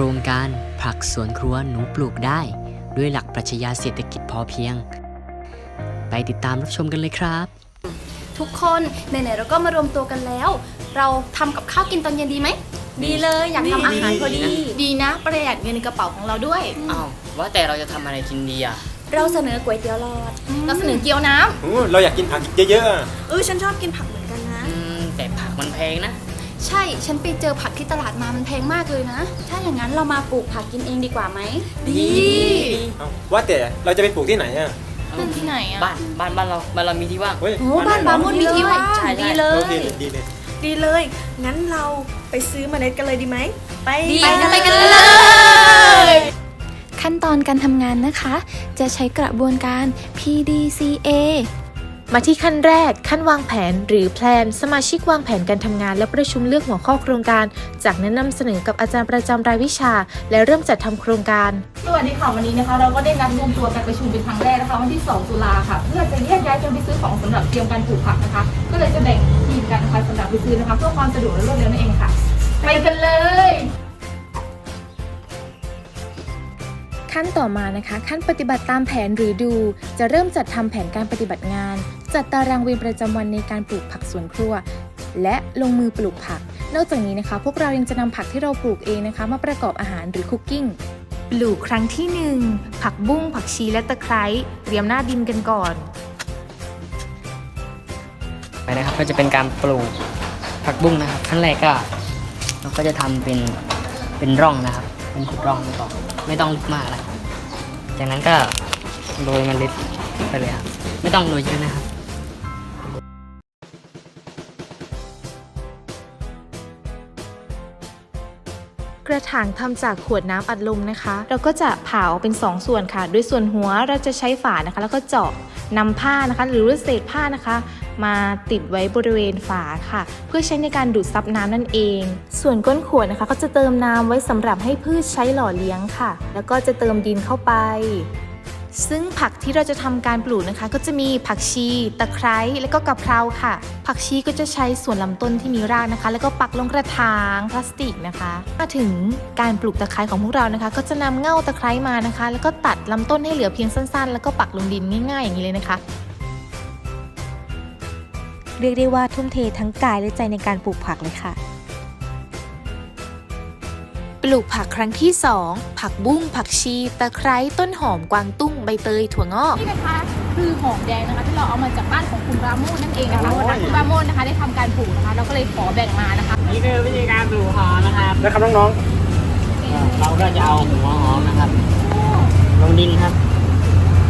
รงการผักสวนครัวหนูปลูกได้ ด้วยหลักปรัชญาเศรษฐกิจพอเพียง ไปติดตามรับชมกันเลยครับ ทุกคนไหนๆเราก็มารวมตัวกันแล้ว เราทำกับข้าวกินตอนเย็นดีไหมดีเลยอยากทำอาหารพอดี ดีนะ ประหยัดเงินในกระเป๋าของเราด้วย อ้าวว่าแต่เราจะทำอะไรกินดีอะ เราเสนอก๋วยเตี๋ยวหลอด เราเสนอเกี๊ยวน้โอ้เราอยากกินผักเยอะๆอะ เออฉันชอบกินผักเหมือนกันนะ อืม แต่ผักมันแพงนะำ ใช่ ฉันไปเจอผักที่ตลาดมามันแพงมากเลยนะ ถ้าอย่างนั้นเรามาปลูกผักกินเองดีกว่าไหม ดี เอ้าว่าแต่เราจะไปปลูกที่ไหนอะนั่นที่ไหนอะบ้านบ้านบ้านเราบ้านเรามีที่ว่าง เฮ้ยโอ้บ้านบาไหมุนมีที่ว่างใช่ใช่ดีเลโอยเคดีเลยดีเลย งั้นเราไปซื้อเมล็ดกันเลยดีไหม ไปดีไปกันเลย ขั้นตอนการทำงานนะคะ จะใช้กระบวนการ PDCA มาที่ขั้นแรก ขั้นวางแผน หรือแพลนสมาชิกวางแผนการทำงาน และประชุมเลือกหัวข้อโครงการ จากนั้นนำเสนอกับอาจารย์ประจำรายวิชา และเริ่มจัดทำโครงการ สวัสดีค่ะวันนี้นะคะเราก็ได้นัดรวมตัวกันประชุมเป็นครั้งแรกนะคะวันที่ 2 ตุลาค่ะ เพื่อจะแยกย้ายกันไปซื้อของสำหรับเตรียมการปลูกผักนะคะ ก็เลยจะแบ่งทีมกันนะคะสำหรับไปซื้อนะคะเพื่อความสะดวกและรวดเร็วนั่นเองค่ะ ไปกันเลยขั้นต่อมานะคะ ขั้นปฏิบัติตามแผนหรือดู จะเริ่มจัดทำแผนการปฏิบัติงาน จัดตารางเวรประจำวันในการปลูกผักสวนครัว และลงมือปลูกผัก นอกจากนี้นะคะ พวกเรายังจะนำผักที่เราปลูกเองนะคะ มาประกอบอาหารหรือคุกกิ้งปลูกครั้งที่ 1 ผักบุ้งผักชีและตะไคร้เตรียมหน้าดินกันก่อนไปนะครับก็จะเป็นการปลูกผักบุ้งนะครับขั้นแรกก็เราก็จะทำเป็นเป็นร่องนะครับ เป็นขุดร่องไปก่อนไม่ต้องลึกมากอะไรจากนั้นก็โรยเมล็ดไปเลยครับไม่ต้องโรยเยอะนะครับ กระถางทำจากขวดน้ำอัดลมนะคะ เราก็จะผ่าออกเป็น 2 ส่วนค่ะ โดยส่วนหัวเราจะใช้ฝานะคะ แล้วก็เจาะนำผ้านะคะ หรือเศษผ้านะคะ มาติดไว้บริเวณฝาค่ะ เพื่อใช้ในการดูดซับน้ำนั่นเอง ส่วนก้นขวดนะคะ ก็จะเติมน้ำไว้สำหรับให้พืชใช้หล่อเลี้ยงค่ะ แล้วก็จะเติมดินเข้าไป ซึ่งผักที่เราจะทำการปลูกนะคะ ก็จะมีผักชีตะไคร้และก็กะเพราค่ะ ผักชีก็จะใช้ส่วนลำต้นที่มีรากนะคะ แล้วก็ปักลงกระถางพลาสติกนะคะ มาถึงการปลูกตะไคร้ของพวกเรานะคะ ก็จะนำเง่าตะไคร้มานะคะ แล้วก็ตัดลำต้นให้เหลือเพียงสั้นๆ แล้วก็ปักลงดินง่ายๆอย่างนี้เลยนะคะเรียกได้ว่าทุ่มเททั้งกายและใจในการปลูกผักเลยค่ะ ปลูกผักครั้งที่ 2 ผักบุ้ง ผักชี ตะไคร้ต้นหอมกวางตุ้งใบเตยถั่วงอก นี่นะคะคือหอมแดงนะคะที่เราเอามาจากบ้านของคุณปราโมทนั่นเองนะคะวันนั้นคุณปราโมทนะคะได้ทำการปลูกนะคะ เราก็เลยขอแบ่งมานะคะ นี่คือวิธีการปลูกหอมนะครับนะครับน้องเราก็จะเอาหัวหอมนะครับลงดินครับ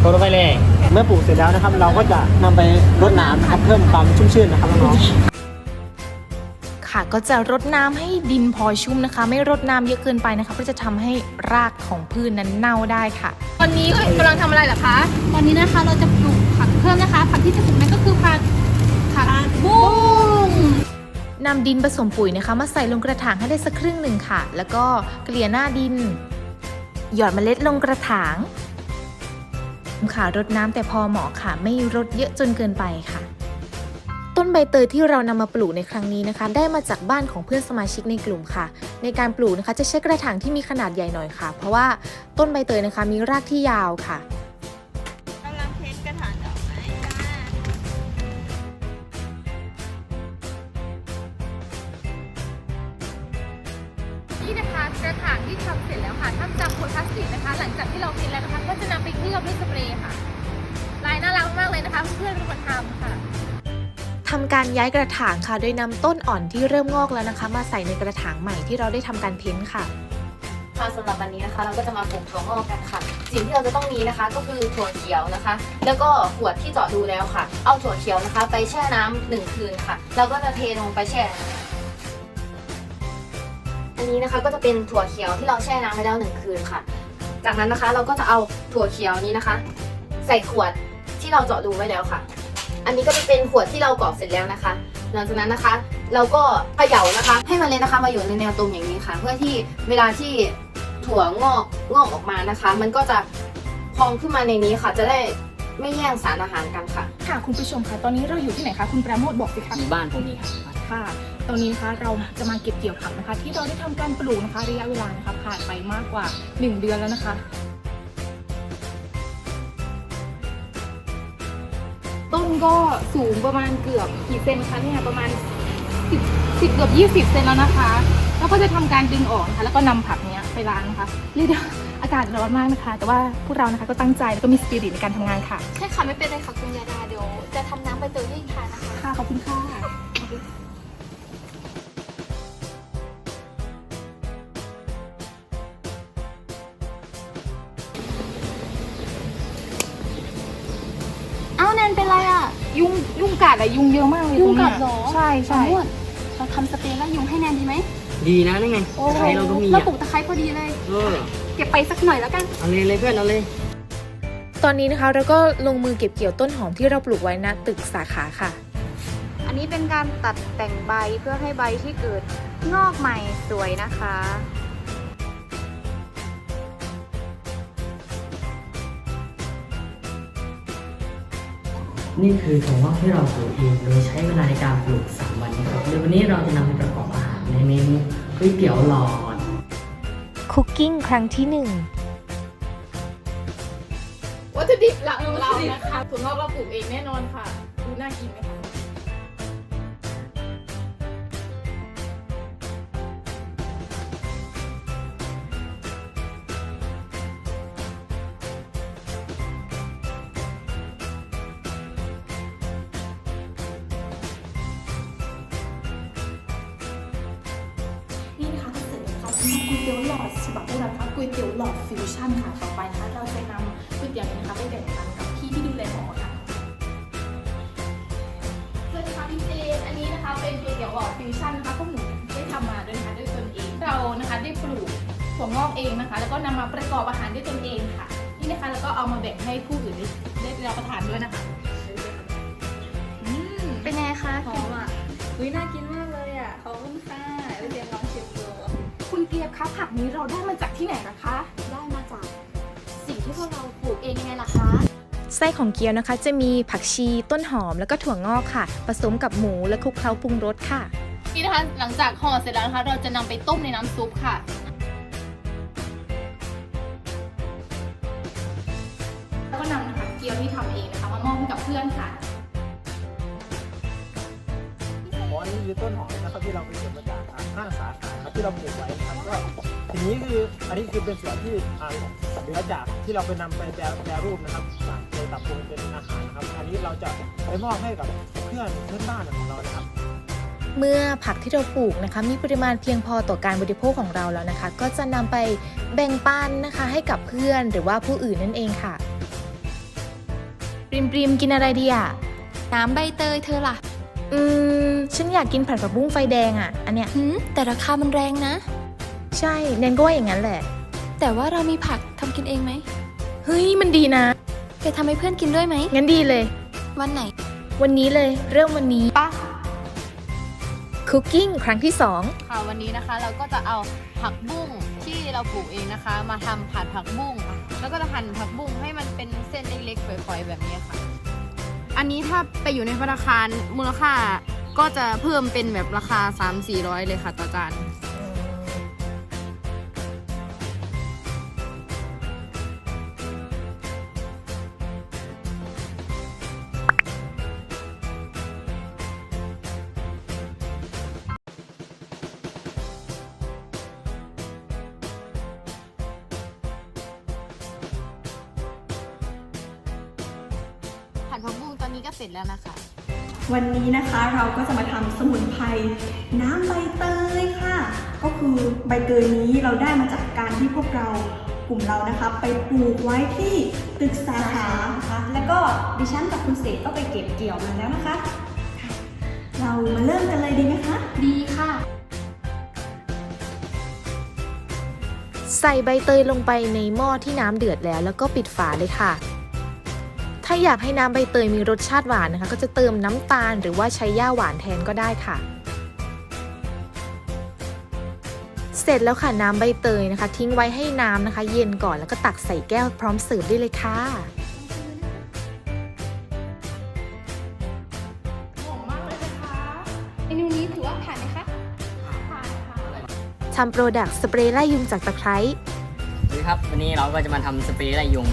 กดลงไปเลยๆเมื่อปลูกเสร็จแล้วนะครับ เราก็จะนำไปรดน้ำนะครับเพิ่มความชุ่มชื่นนะครับน้อง ค่ะ ก็จะรดน้ำให้ดินพอชุ่มนะคะ ไม่รดน้ำเยอะเกินไปนะคะเพราะจะทำให้รากของพืชนนั้นเน่าได้ค่ะ ตอนนี้กำลังทำอะไรเหรอคะ ตอนนี้นะคะเราจะปลูกผักเพิ่มนะคะ ผักที่จะปลูกนั่นก็คือผักผักบุ้งนำดินผสมปุ๋ยนะคะ มาใส่ลงกระถางให้ได้สักครึ่งหนึ่งค่ะ แล้วก็เกลี่ยหน้าดิน หยอดเมล็ดลงกระถางค่ะรดน้ำแต่พอเหมาะค่ะ ไม่รดเยอะจนเกินไปค่ะต้น ใบเตยที่เรานำมาปลูกในครั้งนี้นะคะ ได้มาจากบ้านของเพื่อนสมาชิกในกลุ่มค่ะ ในการปลูกนะคะจะใช้กระถางที่มีขนาดใหญ่หน่อยค่ะ เพราะว่าต้นใบเตยนะคะมีรากที่ยาวค่ะกำลังเทสกระถางดอกไม้จ้านี่นะคะกระถางที่ทำเสร็จแล้วค่ะทำจากขวดพลาสติกนะคะ หลังจากที่เราพิมพ์แล้วนะคะก็จะนำไปเคลือบด้วยสเปรย์ค่ะ ลายน่ารักมากเลยนะคะ เพื่อนๆเป็นคนทำค่ะ ทำการย้ายกระถางค่ะ โดยนำต้นอ่อนที่เริ่มงอกแล้วนะคะ มาใส่ในกระถางใหม่ที่เราได้ทำการเพ้นท์ค่ะค่ะสำหรับวันนี้นะคะ เราก็จะมาปลูกถั่วงอกกันค่ะ สิ่งที่เราจะต้องมีนะคะก็คือถั่วเขียวนะคะ แล้วก็ขวดที่เจาะรูแล้วค่ะ เอาถั่วเขียวนะคะ ไปแช่น้ำหนึ่งคืนค่ะ เราก็จะเทลงไปแช่อันนี้นะคะก็จะเป็นถั่วเขียวที่เราแช่น้ำไว้แล้วหนึ่งคืนค่ะ จากนั้นนะคะเราก็จะเอาถั่วเขียวนี้นะคะ ใส่ขวดที่เราเจาะรูไว้แล้วค่ะ อันนี้ก็จะเป็นขวดที่เรากรอกเสร็จแล้วนะคะ หลังจากนั้นนะคะ เราก็เขย่านะคะ ให้เมล็ดนะคะมาอยู่ในแนวตรงอย่างนี้ค่ะ เพื่อที่เวลาที่ถั่วงอกงอกออกมานะคะ มันก็จะพองขึ้นมาในนี้ค่ะ จะได้ไม่แย่งสารอาหารกันค่ะ ค่ะคุณผู้ชมค่ะตอนนี้เราอยู่ที่ไหนคะคุณปราโมทบอกสิคะอยู่บ้านผมนี่ครับค่ะตอนนี้นะคะเราจะมาเก็บเกี่ยวผักนะคะ ที่เราได้ทำการปลูกนะคะระยะเวลานะคะผ่านไปมากกว่า 1 เดือนแล้วนะคะ ก็สูงประมาณเกือบกี่เซนคะเนี่ยประมาณ10 10เกือบ20 เซนแล้วนะคะ แล้วก็จะทำการดึงออกนะคะแล้วก็นำผักเนี้ยไปล้างนะคะเรียกได้ว่าอากาศร้อนมากนะคะ แต่ว่าพวกเรานะคะก็ตั้งใจแล้วก็มีสปิริตในการทำงานค่ะ ใช่ค่ะไม่เป็นไรค่ะคุณยาดาเดี๋ยวจะทำน้ำใบเตยให้ทานนะคะ ค่ะขอบคุณค่ะ นนเป็นไรอะ ยุงยุงกัดอะยุงเยอะมากเลยยุงกัดตรเหรอ ใช่ใช่สมมติเราทำสเปรย์ไล่ยุงให้แนนดีไหมดีนะนั่นไงใครเราก็มีเราอะปลูกตะไคร้พอดีเลย เออเก็บไปสักหน่อยแล้วกัน เอาเลยเลยเพื่อนเอาเลย ตอนนี้นะคะเราก็ลงมือเก็บเกี่ยวต้นหอมที่เราปลูกไว้ณตึกสาขาค่ะ อันนี้เป็นการตัดแต่งใบเพื่อให้ใบที่เกิดงอกใหม่สวยนะคะ นี่คือถั่วงอกที่เราปลูกเองโดยใช้เวลาในการปลูก 3 วันนะครับเดี๋ยววันนี้เราจะนำไปประกอบอาหารในเมนูก๋วยเตี๋ยวหลอดคุกกิ้งครั้งที่หนึ่งวัตถุดิบหลักของเรานะคะถั่วงอกเราปลูกเองแน่นอนค่ะดูน่ากินไหมคะ ก๋วยเตี๋ยวหลอดฉบับพวกเรานะคะก๋วยเตี๋ยวหลอดฟิวชั่นค่ะต่อไปนะคะเราจะนำก๋วยเตี๋ยวนี้นะคะไปแบ่งปันกับพี่ที่ดูแลหอค่ะสวัสดีค่ะพี่เจนอันนี้นะคะเป็นก๋วยเตี๋ยวหลอดฟิวชั่นนะคะพวกหนูได้ทำมาด้วยนะคะด้วยตนเองเรานะคะได้ปลูกถั่วงอกเองนะคะ แล้วก็นำมาประกอบอาหารด้วยตนเองค่ะนี่นะคะแล้วก็เอามาแบ่งให้ผู้อื่นได้ได้รับประทานด้วยนะคะอืมเป็นไงคะหอมอะอุ้ยน่ากินมาก นี้เราได้มาจากที่ไหนนะคะ ได้มาจาก สิ่งที่พวกเราปลูกเองยังไงล่ะคะไส้ของเกี๊ยวนะคะ จะมีผักชีต้นหอมแล้วก็ถั่วงอกค่ะ ผสมกับหมูและคลุกเคล้าปรุงรสค่ะนี่นะคะหลังจากห่อเสร็จแล้วนะคะ เราจะนำไปต้มในน้ำซุปค่ะแล้วก็นำนะคะเกี๊ยวที่ทำเองนะคะมามอบให้กับเพื่อนค่ะอ๋ออันนี้คือต้นหอมนะครับที่เราไปเก็บมาจากอ่าห้าสาขาครับที่เราปลูกไว้นะครับก็ ทีนี้คืออันนี้คือเป็นส่วนที่อ่าเหลือจากที่เราไปนำไปแปรแปรรูปนะครับจากโดยตับปรุงเป็นอาหารนะครับ อันนี้เราจะไปมอบให้กับเพื่อนเพื่อนบ้านของเรานะครับ เมื่อผักที่เราปลูกนะคะ มีปริมาณเพียงพอต่อการบริโภคของเราแล้วนะคะ ก็จะนำไปแบ่งปันนะคะ ให้กับเพื่อนหรือว่าผู้อื่นนั่นเองค่ะปริมปริมกินอะไรดีอะน้ำใบเตยเธอล่ะ อืม ฉันอยากกินผัดผักบุ้งไฟแดงอะ อันเนี้ย หืมแต่ราคามันแรงนะ ใช่แนนก็ว่าอย่างนั้นแหละ แต่ว่าเรามีผักทำกินเองไหมเฮ้ยมันดีนะไปทำให้เพื่อนกินด้วยไหม งั้นดีเลย วันไหนวันนี้เลยเริ่มวันนี้ป่ะคุกกิ้งครั้งที่สองค่ะวันนี้นะคะเราก็จะเอาผักบุ้งที่เราปลูกเองนะคะ มาทำผัดผักบุ้งค่ะแล้วก็จะหั่นผักบุ้งให้มันเป็นเส้นเล็กๆฝอยๆแบบนี้ค่ะ อันนี้ถ้าไปอยู่ในธนาคารมูลค่าก็จะเพิ่มเป็นแบบราคา 3-400 เลยค่ะต่อจาน ผัดผักบุ้งตอนนี้ก็เสร็จแล้วนะคะ วันนี้นะคะเราก็จะมาทำสมุนไพรน้ำใบเตยค่ะ ก็คือใบเตยนี้เราได้มาจากการที่พวกเรากลุ่มเรานะคะ ไปปลูกไว้ที่ตึกสาขานะคะแล้วก็ดิฉันกับคุณเสกก็ไปเก็บเกี่ยวมาแล้วนะคะค่ะเรามาเริ่มกันเลยดีไหมคะ ดีค่ะ ใส่ใบเตยลงไปในหม้อที่น้ำเดือดแล้ว แล้วก็ปิดฝาเลยค่ะ ถ้าอยากให้น้ำใบเตยมีรสชาติหวานนะคะ ก็จะเติมน้ำตาลหรือว่าใช้ย่าหวานแทนก็ได้ค่ะ เสร็จแล้วค่ะน้ำใบเตยนะคะ ทิ้งไว้ให้น้ำนะคะ เย็นก่อนแล้วก็ตักใส่แก้วพร้อมเสิร์ฟได้เลยค่ะหอมมากเลยนะคะเมนูนี้ถือว่าผ่านไหมคะำโปรดักต์สเปรย์ไล่ยุงจากตะไคร้ สวัสดีครับวันนี้เราก็จะมาทำสเปรย์ไล่ยุง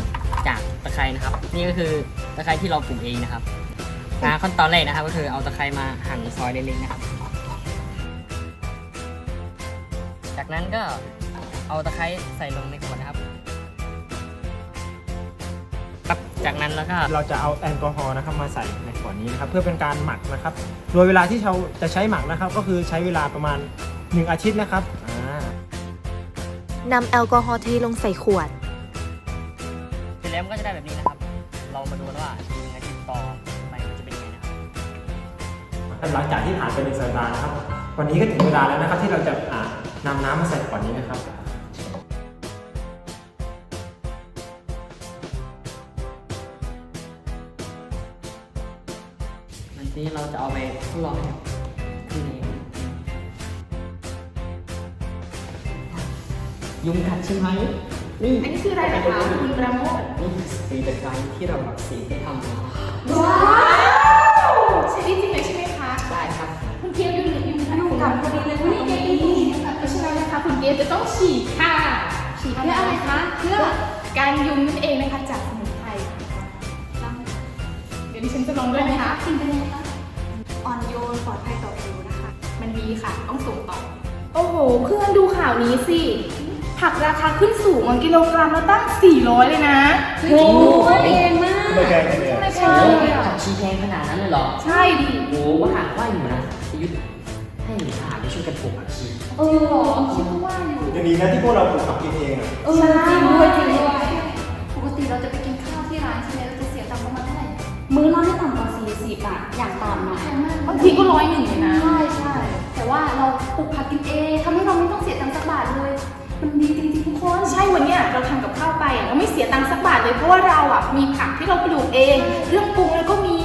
จากตะไคร้นะครับ นี่ก็คือตะไคร้ที่เราปลูกเองนะครับนะขั้นตอนแรกนะครับ ก็คือเอาตะไคร้มาหั่นซอยเล็กๆนะครับ จากนั้นก็เอาตะไคร้ใส่ลงในขวดนะครับครับจากนั้นแล้วก็เราจะเอาแอลกอฮอล์นะครับมาใส่ในขวดนี้นะครับ เพื่อเป็นการหมักนะครับ โดยเวลาที่เราจะใช้หมักนะครับ ก็คือใช้เวลาประมาณ 1 อาทิตย์นะครับ นำแอลกอฮอล์เทลงใส่ขวด เสร็จแล้วมันก็จะได้แบบนี้นะครับ เรามาดูกันว่าหนึ่งอาทิตย์ต่อไปมันจะเป็นยังไงนะครับหลังจากที่ผ่านไปหนึ่งสัปดาห์นะครับ วันนี้ก็ถึงเวลาแล้วนะครับ ที่เราจะอ่านำน้ำมาใส่ขวดนี้นะครับวันนี้เราจะเอาไปทดลองให้ที่ ยุงกัดใช่ไหมนี่อันนี้คืออะไรนะคะคุณประโมทนี่คือสเปรย์ตะไคร้ที่เราแบบสีไปทำมาว้าวใช่จริงเลยใช่ไหมคะได้ครับคุณเกียวอยู่อยู่อยู่กับพอดีเลยวันนี้เกดีเพราะฉะนั้นนะคะคุณเกียวจะต้องฉีดค่ะฉีดเพื่ออะไรคะเพื่อการยุงนั่นเองนะคะจากสมุนไพรเดี๋ยวดิฉันจะลองด้วยนะคะกินไปเลยคะอ่อนโยนปลอดภัยต่อผิวนะคะ มันดีค่ะต้องส่งต่อโอ้โหเพื่อนดูข่าวนี้สิ ผักราคาขึ้นสูงกิโลกรัมละตั้ง 400 เลยนะโอ้โหแพงมากไม่แพงเลย ใช่ผักชีแพงขนาดนั้นเลยเหรอ ใช่ดิโอ้ว่าหากว่าอยู่นะประยุทธ์ให้หนูทหารไปช่วยกันปลูกผักชีเออเหรอคิดว่าอยู่ยังดีนะที่พวกเราปลูกผักกินเองอะเออจริงด้วยจริงด้วยปกติเราจะไปกินข้าวที่ร้านใช่ไหมเราจะเสียตังค์ประมาณเท่าไหร่มื้อละไม่ต่ำกว่า40บาทอย่างต่ำนะบางทีก็ร้อยหนึ่งเลยนะ ใช่ใช่แต่ว่าเราปลูกผักกินเองทำให้เราไม่ต้องเสียตังค์สักบาทเลย มันดีจริงๆทุกคน ใช่วันเนี้ยเราทำกับข้าวไปอะเราไม่เสียตังค์สักบาทเลยเพราะว่าเราอะมีผักที่เราปลูกเองเครื่องปรุงแล้วก็มี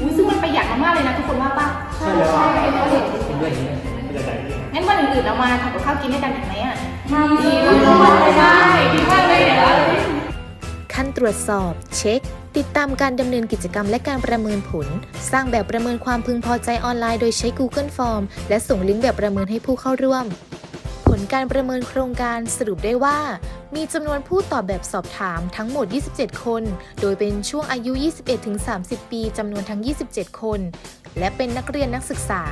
อุ้ยซึ่งมันประหยัดมากๆเลยนะทุกคนว่าป่ะใช่แล้วใช่เลยเป็นด้วยอย่างนี้ไม่ได้ใจดีงั้นวันอื่นๆเรามาทำกับข้าวกินด้วยกันอีกไหมอะดีดีมากเลยใช่ดีมากเลยเดี๋ยวเราขั้นตรวจสอบ เช็ค ติดตามการดำเนินกิจกรรมและการประเมินผล สร้างแบบประเมินความพึงพอใจออนไลน์โดยใช้ Google Form และส่งลิงก์แบบประเมินให้ผู้เข้าร่วมผล การประเมินโครงการสรุปได้ว่า มีจำนวนผู้ตอบแบบสอบถามทั้งหมด 27 คน โดยเป็นช่วงอายุ 21-30 ปีจำนวนทั้ง 27 คน และเป็นนักเรียนนักศึกษา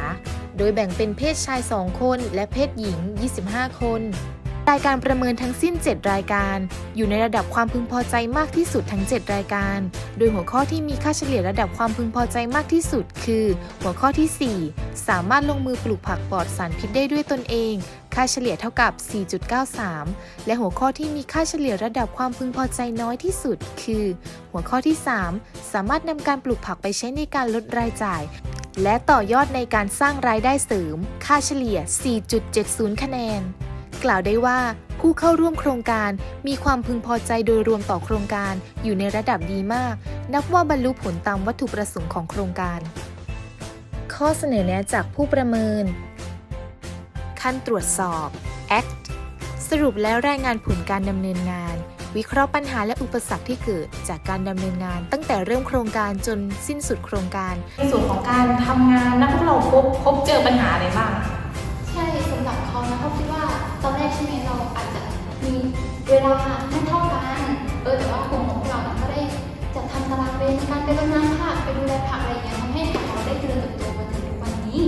โดยแบ่งเป็นเพศชาย 2 คน และเพศหญิง 25 คน รายการประเมินทั้งสิ้น 7 รายการ อยู่ในระดับความพึงพอใจมากที่สุดทั้ง 7 รายการ โดยหัวข้อที่มีค่าเฉลี่ยระดับความพึงพอใจมากที่สุด คือ หัวข้อที่ 4 สามารถลงมือปลูกผักปลอดสารพิษได้ด้วยตนเอง ค่าเฉลี่ยเท่ากับ 4.93 และหัวข้อที่มีค่าเฉลี่ยระดับความพึงพอใจน้อยที่สุด คือ หัวข้อที่ 3 สามารถนำการปลูกผักไปใช้ในการลดรายจ่ายและต่อยอดในการสร้างรายได้เสริม ค่าเฉลี่ย 4.70 คะแนน กล่าวได้ว่าผู้เข้าร่วมโครงการมีความพึงพอใจโดยรวมต่อโครงการอยู่ในระดับดีมาก นับว่าบรรลุผลตามวัตถุประสงค์ของโครงการ ข้อเสนอแนะจากผู้ประเมิน ขั้นตรวจสอบ ACT สรุปแล้วรายงานผลการดำเนินงาน วิเคราะห์ปัญหาและอุปสรรคที่เกิดจากการดำเนินงาน ตั้งแต่เริ่มโครงการจนสิ้นสุดโครงการ ในส่วนของการทำงานนะพวกเราพบพบเจอปัญหาอะไรบ้าง ใช่ไหมเราอาจจะมีเวลาไม่เท่ากันเออแต่ว่ากลุ่มของเราเนี่ยก็ได้จัดทำตารางเวรในการไปรดน้ำผักไปดูแลผักอะไรอย่างเงี้ยทำให้เราได้เจริญเติบโตมาถึงวันนี้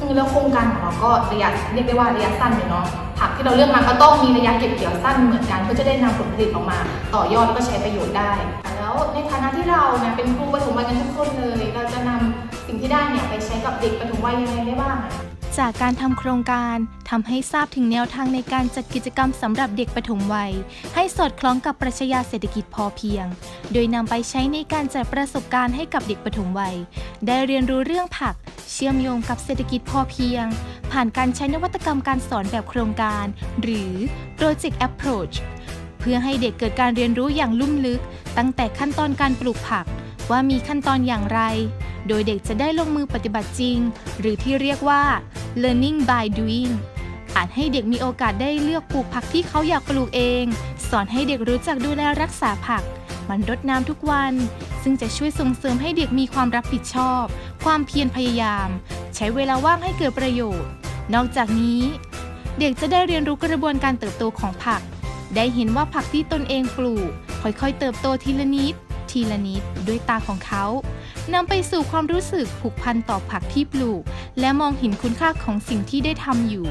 อืมแล้วโครงการของเราก็ระยะเรียกได้ว่าระยะสั้นเลยเนาะผักที่เราเลือกมาก็ต้องมีระยะเก็บเกี่ยวสั้นเหมือนกันเพื่อจะได้นำผลผลิตออกมา ต่อยอดแล้วก็ใช้ประโยชน์ได้ แล้วในฐานะที่เราเนี่ยเป็นครูปฐมวัยกันทุกคนเลย เราจะนำสิ่งที่ได้เนี่ยไปใช้กับเด็กปฐมวัยยังไงได้บ้าง จากการทำโครงการทำให้ทราบถึงแนวทางในการจัดกิจกรรมสำหรับเด็กปฐมวัย ให้สอดคล้องกับปรัชญาเศรษฐกิจพอเพียง โดยนำไปใช้ในการจัดประสบการณ์ให้กับเด็กปฐมวัย ได้เรียนรู้เรื่องผัก เชื่อมโยงกับเศรษฐกิจพอเพียง ผ่านการใช้นวัตกรรมการสอนแบบโครงการ หรือ Project Approach เพื่อให้เด็กเกิดการเรียนรู้อย่างลุ่มลึก ตั้งแต่ขั้นตอนการปลูกผัก ว่ามีขั้นตอนอย่างไร โดยเด็กจะได้ลงมือปฏิบัติจริง หรือที่เรียกว่า learning by doing อาจให้เด็กมีโอกาสได้เลือกปลูกผักที่เขาอยากปลูกเอง สอนให้เด็กรู้จักดูแลรักษาผัก มันรดน้ำทุกวัน ซึ่งจะช่วยส่งเสริมให้เด็กมีความรับผิดชอบ ความเพียรพยายาม ใช้เวลาว่างให้เกิดประโยชน์ นอกจากนี้ เด็กจะได้เรียนรู้กระบวนการเติบโตของผัก ได้เห็นว่าผักที่ตนเองปลูก ค่อยๆ เติบโตทีละนิด ทีละนิด ด้วยตาของเขา นำไปสู่ความรู้สึกผูกพันต่อผักที่ปลูก และมองเห็นคุณค่าของสิ่งที่ได้ทำอยู่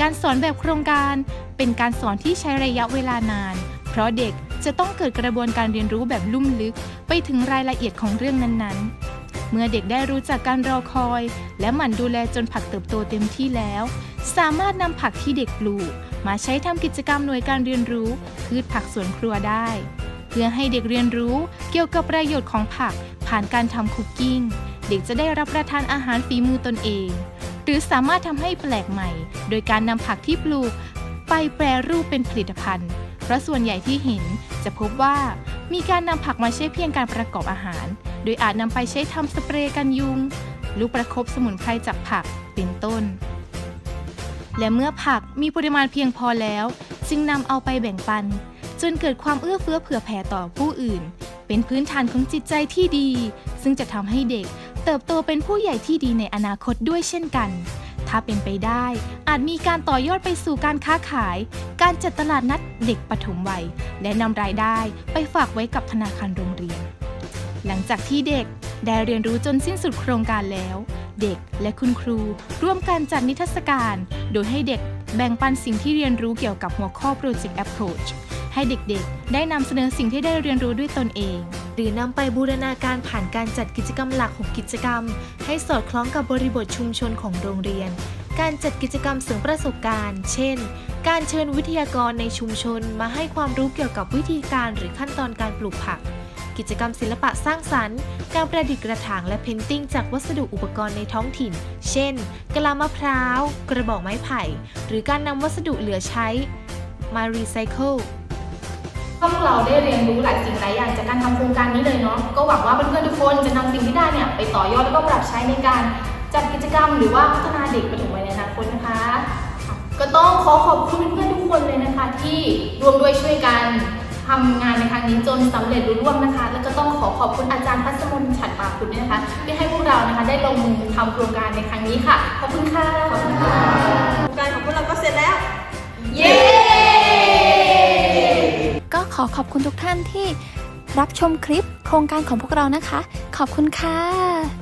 การสอนแบบโครงการเป็นการสอนที่ใช้ระยะเวลานาน เพราะเด็กจะต้องเกิดกระบวนการเรียนรู้แบบลุ่มลึก ไปถึงรายละเอียดของเรื่องนั้นๆ เมื่อเด็กได้รู้จักการรอคอย และหมั่นดูแลจนผักเติบโตเต็มที่แล้ว สามารถนำผักที่เด็กปลูก มาใช้ทำกิจกรรมหน่วยการเรียนรู้พืชผักสวนครัวได้ เพื่อให้เด็กเรียนรู้เกี่ยวกับประโยชน์ของผัก ผ่านการทำคุกกิ้ง เด็กจะได้รับประทานอาหารฝีมือตนเอง หรือสามารถทำให้แปลกใหม่ โดยการนำผักที่ปลูก ไปแปรรูปเป็นผลิตภัณฑ์ เพราะส่วนใหญ่ที่เห็นจะพบว่ามีการนำผักมาใช้เพียงการประกอบอาหาร โดยอาจนำไปใช้ทำสเปรย์กันยุง ลูกประคบสมุนไพรจากผักเป็นต้น และเมื่อผักมีปริมาณเพียงพอแล้ว จึงนำเอาไปแบ่งปัน จนเกิดความเอื้อเฟื้อเผื่อแผ่ต่อผู้อื่น เป็นพื้นฐานของจิตใจที่ดี ซึ่งจะทำให้เด็กเติบโตเป็นผู้ใหญ่ที่ดีในอนาคตด้วยเช่นกัน ถ้าเป็นไปได้ อาจมีการต่อยอดไปสู่การค้าขาย การจัดตลาดนัดเด็กปฐมวัย และนำรายได้ไปฝากไว้กับธนาคารโรงเรียน หลังจากที่เด็กได้เรียนรู้จนสิ้นสุดโครงการแล้ว เด็กและคุณครูร่วมกันจัดนิทรรศการ โดยให้เด็กแบ่งปันสิ่งที่เรียนรู้เกี่ยวกับหัวข้อ Project Approach ให้เด็กๆ ได้นำเสนอสิ่งที่ได้เรียนรู้ด้วยตนเอง หรือนำไปบูรณาการผ่านการจัดกิจกรรมหลัก6กิจกรรม ให้สอดคล้องกับบริบทชุมชนของโรงเรียน การจัดกิจกรรมเสริมประสบการณ์ เช่น การเชิญวิทยากรในชุมชนมาให้ความรู้เกี่ยวกับวิธีการหรือขั้นตอนการปลูกผัก กิจกรรมศิลปะสร้างสรรค์ การประดิษฐ์กระถางและเพนติ้งจากวัสดุอุปกรณ์ในท้องถิ่น เช่น กะลามะพร้าว กระบอกไม้ไผ่ หรือการนำวัสดุเหลือใช้มารีไซเคิล พวกเราได้เรียนรู้หลายสิ่งหลายอย่างจากการทำโครงการนี้เลยเนาะก็หวังว่าเพื่อนๆทุกคนจะนำสิ่งที่ได้เนี่ยไปต่อยอดแล้วก็ปรับใช้ในการจัดกิจกรรม หรือว่าพัฒนาเด็กปฐมวัยในอนาคตนะคะก็ต้องขอขอบคุณเพื่อนๆทุกคนเลยนะคะ ที่รวมด้วยช่วยกันทำงานในครั้งนี้จนสำเร็จรุ่ร่วงนะคะ แล้วก็ต้องขอขอบคุณอาจารย์พัสมนฉัดปาคุณด้วยนะคะ ที่ให้พวกเรานะคะได้ลงมือทำโครงการในครั้งนี้ค่ะขอบคุณค่ะขอบคุณค่ะ โครงการของพวกเราก็เสร็จแล้ว เย้ ก็ขอขอบคุณทุกท่านที่รับชมคลิปโครงการของพวกเรานะคะ ขอบคุณค่ะ